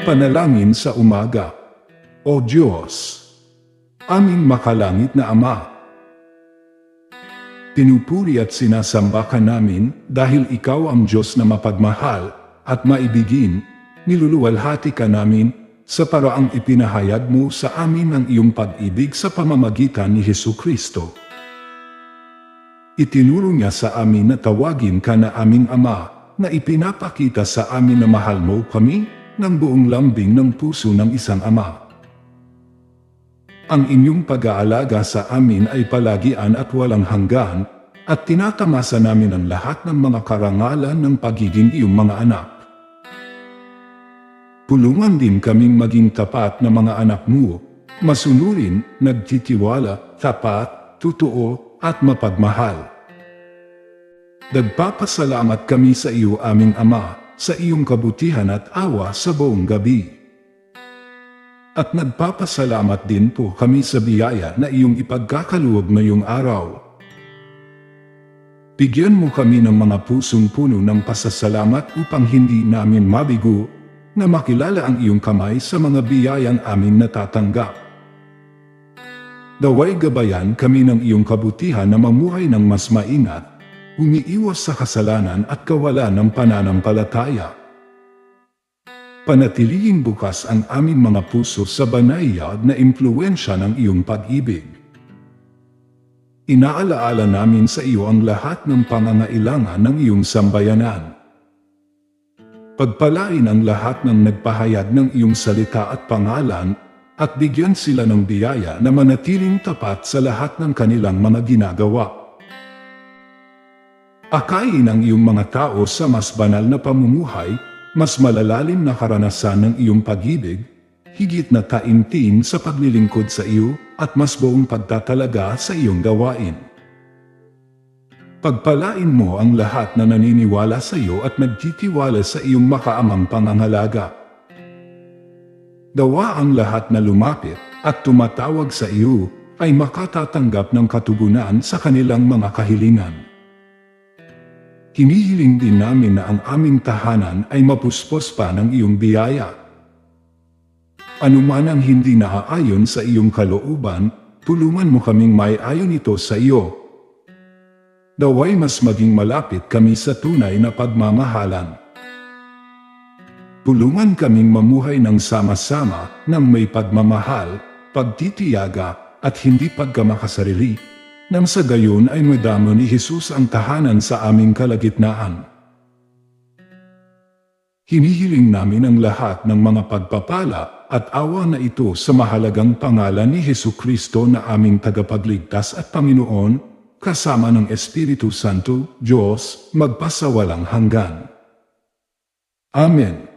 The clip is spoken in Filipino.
Panalangin sa umaga. O Diyos, aming makalangit na Ama. Pinupuri at sinasamba ka namin dahil ikaw ang Diyos na mapagmahal at maibigin, niluluwalhati ka namin sa paraang ipinahayag mo sa amin ang iyong pag-ibig sa pamamagitan ni Hesu Kristo. Itinuro niya sa amin na tawagin ka na aming Ama na ipinapakita sa amin na mahal mo kami ng buong lambing ng puso ng isang ama. Ang inyong pag-aalaga sa amin ay palagian at walang hanggan, at tinatamasa namin ang lahat ng mga karangalan ng pagiging iyong mga anak. Pulungan din kaming maging tapat na mga anak mo, masunurin, nagtitiwala, tapat, totoo, at mapagmahal. Nagpapasalamat kami sa iyo aming Ama, sa iyong kabutihan at awa sa buong gabi. At nagpapasalamat din po kami sa biyaya na iyong ipagkakaluwag ngayong araw. Bigyan mo kami ng mga pusong puno ng pasasalamat upang hindi namin mabigo na makilala ang iyong kamay sa mga biyayang amin natatanggap. Daway gabayan kami ng iyong kabutihan na mamuhay ng mas maingat, umiiwas sa kasalanan at kawalan ng pananampalataya. Panatilihing bukas ang aming mga puso sa banayad na impluensya ng iyong pag-ibig. Inaalaala namin sa iyo ang lahat ng pangangailangan ng iyong sambayanan. Pagpalain ang lahat ng nagpahayag ng iyong salita at pangalan, at bigyan sila ng biyaya na manatiling tapat sa lahat ng kanilang mga ginagawa. Akayin ang iyong mga tao sa mas banal na pamumuhay mas malalalim na karanasan ng iyong pag-ibig, higit na taimtim sa paglilingkod sa iyo at mas buong pagtatalaga sa iyong gawain. Pagpalain mo ang lahat na naniniwala sa iyo at nagtitiwala sa iyong makaamang pangangalaga. Dawa ang lahat na lumapit at tumatawag sa iyo ay makatatanggap ng katugunan sa kanilang mga kahilingan. Hinihiling din namin na ang aming tahanan ay mapuspos pa ng iyong biyaya. Anuman ang hindi naaayon sa iyong kalooban, tulungan mo kaming may ayon ito sa iyo. Daway mas maging malapit kami sa tunay na pagmamahalan. Tulungan kaming mamuhay ng sama-sama ng may pagmamahal, pagtitiyaga, at hindi pagkamakasarili nang sa gayon ay madamo ni Jesus ang tahanan sa aming kalagitnaan. Hinihiling namin ang lahat ng mga pagpapala at awa na ito sa mahalagang pangalan ni Hesu Kristo na aming tagapagligtas at Panginoon, kasama ng Espiritu Santo, Diyos, magpasawalang hanggan. Amen.